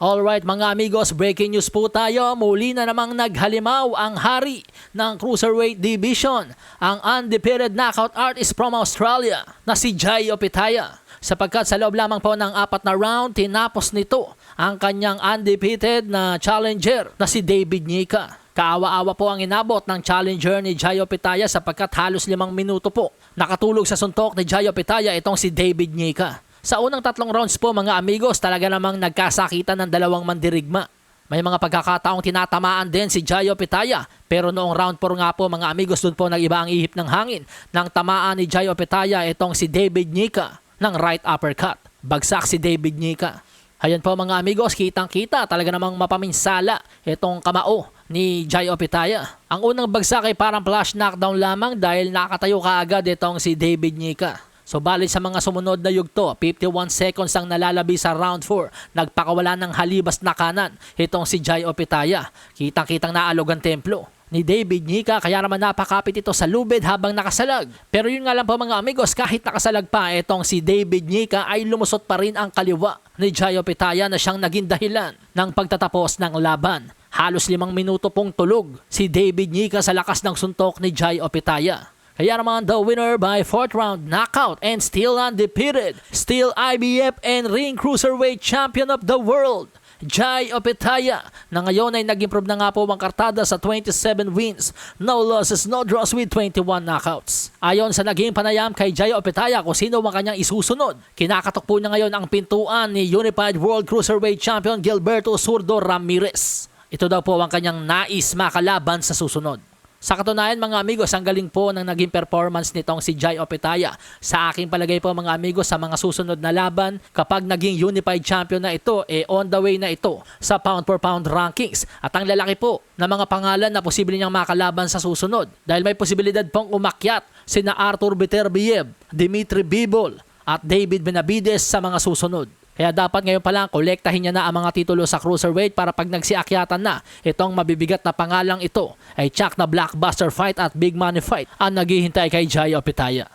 Alright mga amigos, breaking news po tayo. Muli na namang naghalimaw ang hari ng Cruiserweight Division, ang undefeated knockout artist from Australia na si Jai Opitaya. Sapagkat sa loob lamang po ng apat na round, tinapos nito ang kanyang undefeated na challenger na si David Nika. Kaawa-awa po ang inabot ng challenger ni Jai Opitaya sapagkat halos limang minuto po nakatulog sa suntok ni Jai Opitaya itong si David Nika. Sa unang tatlong rounds po mga amigos, talaga namang nagkasakitan ng dalawang mandirigma. May mga pagkakataong tinatamaan din si Jayo Pitaya pero noong round 4 nga po mga amigos doon po nag-iba ang ihip ng hangin nang tamaan ni Jayo Pitaya itong si David Nika ng right uppercut. Bagsak si David Nika. Ayan po mga amigos, kitang-kita talaga namang mapaminsala itong kamao ni Jayo Pitaya. Ang unang bagsak ay parang flash knockdown lamang dahil nakatayo kaagad itong si David Nika. So bali sa mga sumunod na yugto, 51 seconds ang nalalabi sa round 4. Nagpakawala ng halibas na kanan itong si Jai Opitaya. Kitang-kitang naalog ang templo ni David Nika kaya naman napakapit ito sa lubid habang nakasalag. Pero yun nga lang po mga amigos, kahit nakasalag pa itong si David Nika ay lumusot pa rin ang kaliwa ni Jai Opitaya na siyang naging dahilan ng pagtatapos ng laban. Halos limang minuto pong tulog si David Nika sa lakas ng suntok ni Jai Opitaya. Kaya naman the winner by fourth round knockout and still undefeated, still IBF and Ring Cruiserweight Champion of the World, Jai Opetaya na ngayon ay nag-improve na nga po ang kartada sa 27 wins, no losses, no draws with 21 knockouts. Ayon sa naging panayam kay Jai Opetaya kung sino ang kanyang isusunod, kinakatok po niya ngayon ang pintuan ni Unified World Cruiserweight Champion Gilberto Surdo Ramirez. Ito daw po ang kanyang nais makalaban sa susunod. Sa katunayan mga amigos, ang galing po ng naging performance nitong si Jai Opetaya. Sa aking palagay po mga amigos, sa mga susunod na laban, kapag naging unified champion na ito, eh on the way na ito sa pound for pound rankings. At ang lalaki po na mga pangalan na posible niyang makalaban sa susunod. Dahil may posibilidad pong umakyat sina Arthur Beterbiev, Dimitri Bibol, at David Benavides sa mga susunod. Kaya dapat ngayon pa lang kolektahin niya na ang mga titulo sa cruiserweight para pag nagsiakyatan na itong mabibigat na pangalang ito ay tsak na blockbuster fight at big money fight ang naghihintay kay Jai Opitaya.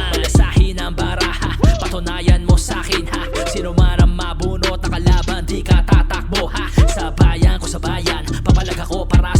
Malasahin ang baraha Patunayan mo sa'kin ha Sino man ang mabunot na kalaban Di ka tatakbo ha Sa bayan ko sa bayan Papalag ako para